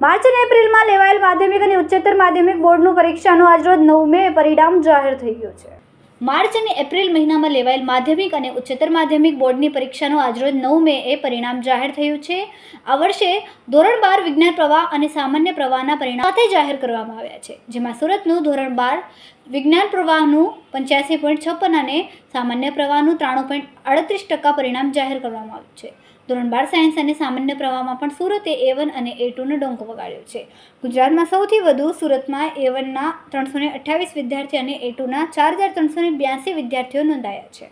March અને એપ્રિલમાં લેવાયેલ માધ્યમિક અને ઉચ્ચતર માધ્યમિક બોર્ડનું પરીક્ષાનું આજરોજ નવમે પરિણામ જાહેર થઈ ગયું છે. માર્ચ અને એપ્રિલ મહિનામાં લેવાયેલ માધ્યમિક અને ઉચ્ચતર માધ્યમિક બોર્ડની પરીક્ષાનું આજરોજ નવ મે એ પરિણામ જાહેર થયું છે. આ વર્ષે ધોરણ બાર વિજ્ઞાન પ્રવાહ અને સામાન્ય પ્રવાહના પરિણામ સાથે જાહેર કરવામાં આવ્યા છે, જેમાં સુરતનું ધોરણ બાર વિજ્ઞાન પ્રવાહનું પંચ્યાસી પોઈન્ટ છપ્પન અને સામાન્ય પ્રવાહનું ત્રાણું પોઈન્ટ અડત્રીસ ટકા પરિણામ જાહેર કરવામાં આવ્યું છે. ધોરણ બાર સાયન્સ અને સામાન્ય પ્રવાહમાં પણ સુરતે એ વન અને એ ટુનો ડંકો વગાડ્યો છે. ગુજરાતમાં સૌથી વધુ સુરતમાં એ વનના ત્રણસો ને અઠ્યાવીસ વિદ્યાર્થી અને એ ટુના ચાર હજાર ત્રણસો ને બ્યાસી વિદ્યાર્થીઓ નોંધાયા છે.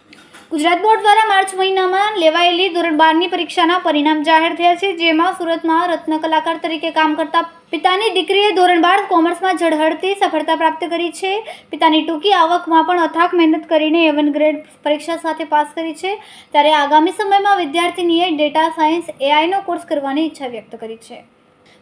ગુજરાત બોર્ડ દ્વારા માર્ચ મહિનામાં લેવાયેલી ધોરણ બારની પરીક્ષાના પરિણામ જાહેર થયા છે, જેમાં સુરતમાં રત્ન કલાકાર તરીકે કામ કરતા પિતાની દીકરીએ ધોરણ બાર કોમર્સમાં ઝળહળતી સફળતા પ્રાપ્ત કરી છે. પિતાની ટૂંકી આવકમાં પણ અથાક મહેનત કરીને એવન ગ્રેડ પરીક્ષા સાથે પાસ કરી છે. ત્યારે આગામી સમયમાં વિદ્યાર્થીનીએ ડેટા સાયન્સ એઆઈનો કોર્સ કરવાની ઈચ્છા વ્યક્ત કરી છે.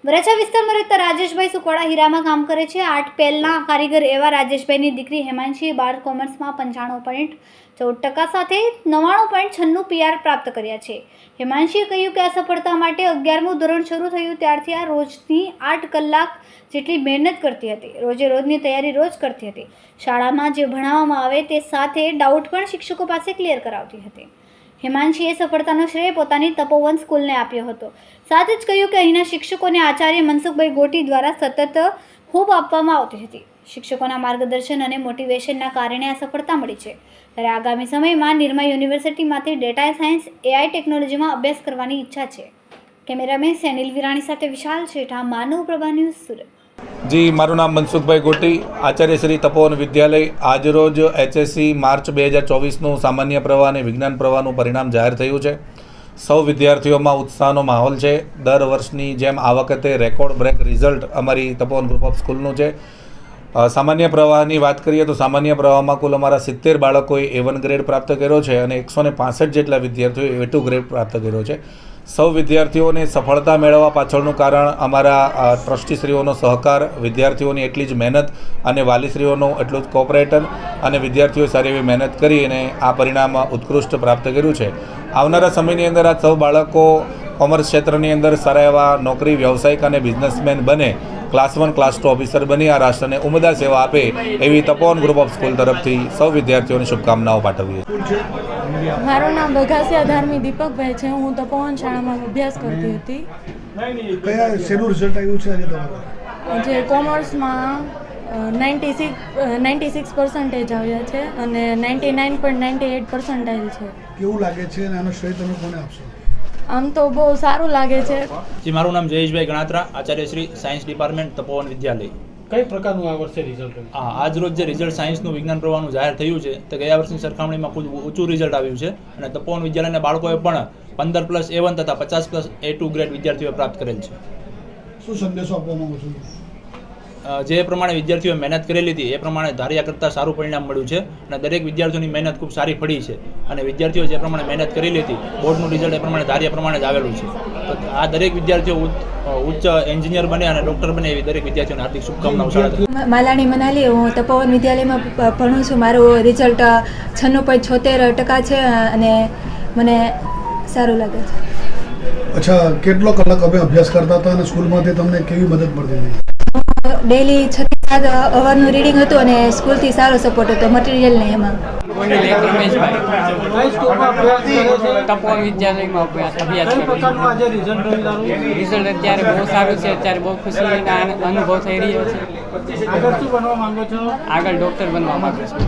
વરાછા વિસ્તારમાં રહેતા રાજેશભાઈ સુકવાડા હીરામાં કામ કરે છે. આર્ટ પેલના કારીગર એવા રાજેશભાઈની દીકરી હેમાંશીએ બાર કોમર્સમાં પંચાણું પોઈન્ટ ચૌદ ટકા સાથે નવ્વાણું પોઈન્ટ છન્નું પીઆર પ્રાપ્ત કર્યા છે. હેમાંશીએ કહ્યું કે આ સફળતા માટે અગિયારમું ધોરણ શરૂ થયું ત્યારથી આ રોજની આઠ કલાક જેટલી મહેનત કરતી હતી. રોજે રોજની તૈયારી રોજ કરતી હતી. શાળામાં જે ભણાવવામાં આવે તે સાથે ડાઉટ પણ શિક્ષકો પાસે ક્લિયર કરાવતી હતી. હિમાંશીએ સફળતાનો શ્રેય પોતાની તપોવન સ્કૂલને આપ્યો હતો. સાથે જ કહ્યું કે અહીંના શિક્ષકોને આચાર્ય મનસુખભાઈ ગોટી દ્વારા સતત ખૂબ આપવામાં આવતી હતી. શિક્ષકોના માર્ગદર્શન અને મોટિવેશનના કારણે આ સફળતા મળી છે. ત્યારે આગામી સમયમાં નિરમા યુનિવર્સિટીમાંથી ડેટા સાયન્સ, એઆઈ ટેકનોલોજીમાં અભ્યાસ કરવાની ઈચ્છા છે. કેમેરામેન સેનિલ વિરાણી સાથે વિશાલ શેઠા, માનવ પ્રભા ન્યૂઝ સુરત. જી, મારું નામ મનસુખભાઈ ગોટી, આચાર્ય શ્રી તપોવન વિદ્યાલય. આજરોજ એચએસસી માર્ચ બે હજાર ચોવીસનું સામાન્ય પ્રવાહ અને વિજ્ઞાન પ્રવાહનું પરિણામ જાહેર થયું છે. સૌ વિદ્યાર્થીઓમાં ઉત્સાહનો માહોલ છે. દર વર્ષની જેમ આ વખતે રેકોર્ડ બ્રેક રિઝલ્ટ અમારી તપોવન ગ્રુપ ઓફ સ્કૂલનું છે. સામાન્ય પ્રવાહની વાત કરીએ તો સામાન્ય પ્રવાહમાં કુલ અમારા સિત્તેર બાળકોએ એ વન ગ્રેડ પ્રાપ્ત કર્યો છે અને એકસો ને જેટલા વિદ્યાર્થીઓએ એ ટુ ગ્રેડ પ્રાપ્ત કર્યો છે. સૌ વિદ્યાર્થીઓને સફળતા મેળવવા પાછળનું કારણ અમારા ટ્રસ્ટીશ્રીઓનો સહકાર, વિદ્યાર્થીઓની એટલી જ મહેનત અને વાલીશ્રીઓનું એટલું જ કોઓપરેટન અને વિદ્યાર્થીઓએ સારી એવી મહેનત કરી અને આ પરિણામ ઉત્કૃષ્ટ પ્રાપ્ત કર્યું છે. આવનારા સમયની અંદર આ સૌ બાળકો કોમર્સ ક્ષેત્રની અંદર સારા એવા નોકરી, વ્યવસાયિક અને બિઝનેસમેન બને. Class one class two officer બની આ રાષ્ટ્રને ઉમદા સેવા આપે એવી તપોવન ગ્રુપ ઓફ સ્કૂલ તરફથી સૌ વિદ્યાર્થીઓને શુભકામનાઓ પાઠવીએ મારું નામ વઘાસિયા ધાર્મી દીપકભાઈ છે. હું તપોવન શાળામાં અભ્યાસ કરતી હતી. કયા શેનું રિઝલ્ટ આવ્યું છે આજે તમારું? જે કોમર્સમાં ninety six ninety six percentage આવ્યા છે અને ninety nine point ninety eight percentile છે. કેવું લાગે છે અને આનો શ્રેય તમે કોને આપશો? આમ તો બહુ સારું લાગે છે. જી મારું નામ જયેશભાઈ ગણાત્રા આચાર્ય શ્રી સાયન્સ ડિપાર્ટમેન્ટ તપોવન વિદ્યાલય. કઈ પ્રકારનું આ વર્ષે રિઝલ્ટ હા આજ રોજ જે રિઝલ્ટ સાયન્સનું વિજ્ઞાન પ્રવાહનું જાહેર થયું છે તે ગયા વર્ષની સરખામણીમાં ખૂબ ઊંચું રિઝલ્ટ આવ્યું છે અને તપોવન વિદ્યાલયના બાળકોએ પણ પંદર પ્લસ એ વન તથા પચાસ પ્લસ એ ટુ ગ્રેડ વિદ્યાર્થીઓએ પ્રાપ્ત કરેલ છે. શું સંદેશો આપવા માંગુ છો જે પ્રમાણે વિદ્યાર્થીઓએ મહેનત કરેલી હતી એ પ્રમાણે ધાર્યા કરતાં સારું પરિણામ મળ્યું છે અને દરેક વિદ્યાર્થીઓની મહેનત ખૂબ સારી પડી છે અને વિદ્યાર્થીઓ જે પ્રમાણે મહેનત કરેલી હતી બોર્ડનું રિઝલ્ટ એ પ્રમાણે ધાર્યા પ્રમાણે જ આવેલું છે. તો આ દરેક વિદ્યાર્થીઓ ઉચ્ચ- એન્જિનિયર બને અને ડૉક્ટર બને એવી દરેક વિદ્યાર્થીઓને હાર્દિક શુભકામનાઓ માલાણી મનાલી હું તપોવન વિદ્યાલયમાં ભણું છું. મારું રિઝલ્ટ છન્નું પોઈન્ટ છોતેર ટકા છે અને મને સારું લાગે છે. અચ્છા કેટલો કલાક અમે અભ્યાસ કરતા હતા અને સ્કૂલમાંથી તમને કેવી મદદ મળતી હતી? ડેલી છ થી સાત અવરનું રીડિંગ હતું અને સ્કૂલથી સારો સપોર્ટ હતો મટીરિયલ ને એમાં. તપોવન વિદ્યાલયમાં રિઝલ્ટ અત્યારે બહુ સારું છે અત્યારે બહુ ખુશી અનુભવ થઈ રહ્યો છે. આગળ શું બનવા માંગો છો? આગળ ડૉક્ટર બનવા માંગુ છું.